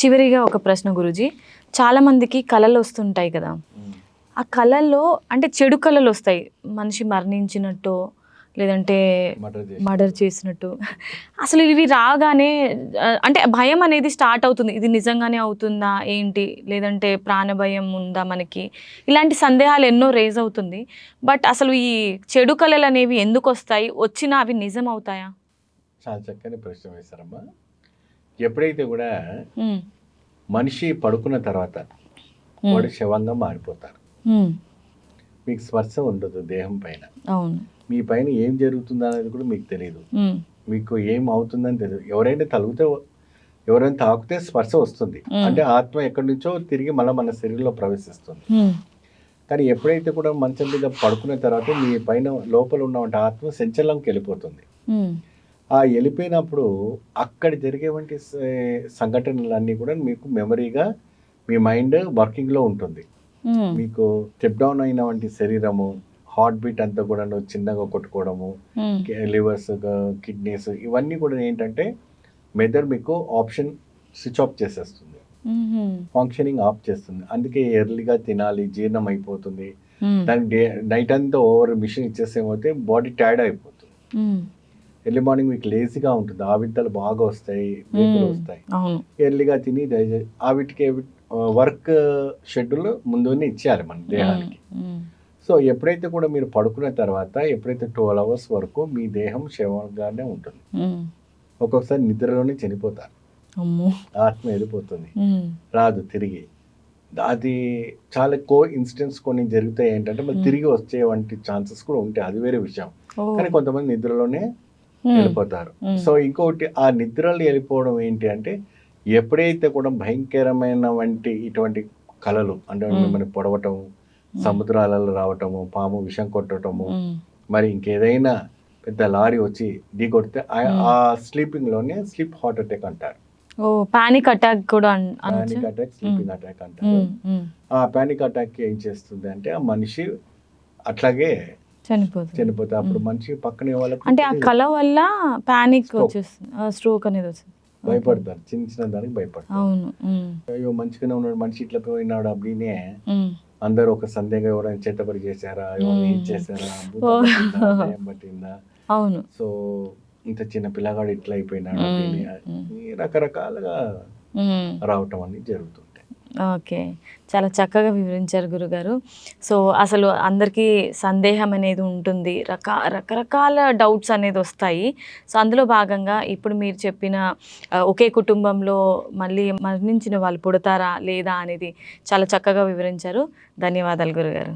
చివరిగా ఒక ప్రశ్న గురుజీ. చాలా మందికి కళలు వస్తుంటాయి కదా. ఆ కళల్లో అంటే చెడు కళలు వస్తాయి. మనిషి మరణించినట్టు లేదంటే మర్డర్ చేసి మర్డర్ చేసినట్టు. అసలు ఇవి రాగానే అంటే భయం అనేది స్టార్ట్ అవుతుంది. ఇది నిజంగానే అవుతుందా ఏంటి? లేదంటే ప్రాణభయం ఉందా మనకి? ఇలాంటి సందేహాలు ఎన్నో రేజ్ అవుతుంది. బట్ అసలు ఈ చెడు కళలు అనేవి ఎందుకు వస్తాయి? వచ్చినా అవి నిజం అవుతాయా? చాలా చక్కని ప్రశ్న వేశారమ్మా. ఎప్పుడైతే కూడా మనిషి పడుకున్న తర్వాత వాడు శవంగా మారిపోతారు. మీకు స్పర్శ ఉండదు దేహం పైన. మీ పైన ఏం జరుగుతుందో అనేది కూడా మీకు తెలియదు మీకు ఏం అవుతుందని తెలియదు ఎవరైనా తలుగుతే ఎవరైనా తాకితే స్పర్శ వస్తుంది. అంటే ఆత్మ ఎక్కడి నుంచో తిరిగి మళ్ళీ మన శరీరంలో ప్రవేశిస్తుంది. కానీ ఎప్పుడైతే కూడా మంచం మీద పడుకున్న తర్వాత మీ పైన లోపల ఉన్నటువంటి ఆత్మ సంచలనంకి వెళ్ళిపోతుంది. ఆ వెళ్ళిపోయినప్పుడు అక్కడ జరిగేవంటి సంఘటనలన్నీ కూడా మీకు మెమరీగా మీ మైండ్ వర్కింగ్లో ఉంటుంది. మీకు స్టెప్ డౌన్ అయినటువంటి శరీరము హార్ట్ బీట్ అంతా కూడా చిన్నగా కొట్టుకోవడము లివర్స్ కిడ్నీస్ ఇవన్నీ కూడా ఏంటంటే మెదర్ మీకు ఆప్షన్ స్విచ్ ఆఫ్ చేసేస్తుంది. ఫంక్షనింగ్ ఆఫ్ చేస్తుంది. అందుకే ఎర్లీగా తినాలి జీర్ణం అయిపోతుంది. డే నైట్ అంతా ఓవర్ మిషన్ ఇచ్చేసేమైతే బాడీ టైర్డ్ అయిపోతుంది. ఎర్లీ మార్నింగ్ మీకు లేజీగా ఉంటుంది. ఆవిత్తలు బాగా వస్తాయి. వస్తాయి. ఎర్లీగా తిని డైజె- ఆవిటికి వర్క్ షెడ్యూల్ ముందునే ఇచ్చేయాలి మన దేహానికి. సో ఎప్పుడైతే కూడా మీరు పడుకున్న తర్వాత ఎప్పుడైతే ట్వెల్వ్ అవర్స్ వరకు మీ దేహం శవంగానే ఉంటుంది. ఒక్కొక్కసారి నిద్రలోనే చనిపోతారు. ఆత్మ వెళ్ళిపోతుంది. రాదు తిరిగి. అది చాలా కో ఇన్సిడెంట్స్ కొన్ని జరుగుతాయి ఏంటంటే మళ్ళీ. తిరిగి వచ్చే వంటి ఛాన్సెస్ కూడా ఉంటాయి. అది వేరే విషయం. కానీ కొంతమంది నిద్రలోనే వెళ్ళిపోతారు. మ్మ్. సో ఇంకొకటి ఆ నిద్రలు వెళ్ళిపోవడం ఏంటి అంటే ఎప్పుడైతే కూడా భయంకరమైన వంటి ఇటువంటి కళలు అంటే మ్మ్. మిమ్మల్ని పొడవటము సముద్రాలలో రావటము పాము విషం కొట్టటము ఉమ్, మరి ఇంకేదైనా పెద్ద లారీ వచ్చి ఢీ కొడితే ఆ- స్లీపింగ్లోనే స్లీప్ హార్ట్ అటాక్ అంటారు. ఓ పానిక్ అటాక్ కూడా పానిక్ అటాక్ స్లీపింగ్ అటాక్ అంటారు. ఆ పానిక్ అటాక్ ఏం చేస్తుంది అంటే ఆ మనిషి అట్లాగే చనిపోతుంది. చనిపోతే అప్పుడు. మనిషి పక్కనే వాళ్ళకి అంటే ఆ కళ వల్ల పానిక్. వచ్చేస్తుంది. స్ట్రోక్ అనేది వస్తుంది. భయపడతారు. చిన్న చిన్న దానికి భయపడతారు. అవును. అయ్యో మంచిగానే ఉన్నాడు. మనిషి ఇట్లా పోయినాడు అప్పుడే అందరూ ఒక సందేహం ఎవరైనా చేతపడి చేశారా? ఎవరైనా ఏం. చేశారా. పట్టిందా, అవును. సో ఇంత చిన్న పిల్లగాడు ఇట్లా అయిపోయినాడు రకరకాలుగా. రావటం అనేది జరుగుతుంటాయి ఓకే. చాలా చక్కగా వివరించారు గురుగారు. సో అసలు అందరికీ సందేహం అనేది ఉంటుంది. రక రకరకాల డౌట్స్ అనేది వస్తాయి. సో అందులో భాగంగా ఇప్పుడు మీరు చెప్పిన ఒకే కుటుంబంలో మళ్ళీ మరణించిన వాళ్ళు పుడతారా లేదా అనేది చాలా చక్కగా వివరించారు. ధన్యవాదాలు గురుగారు.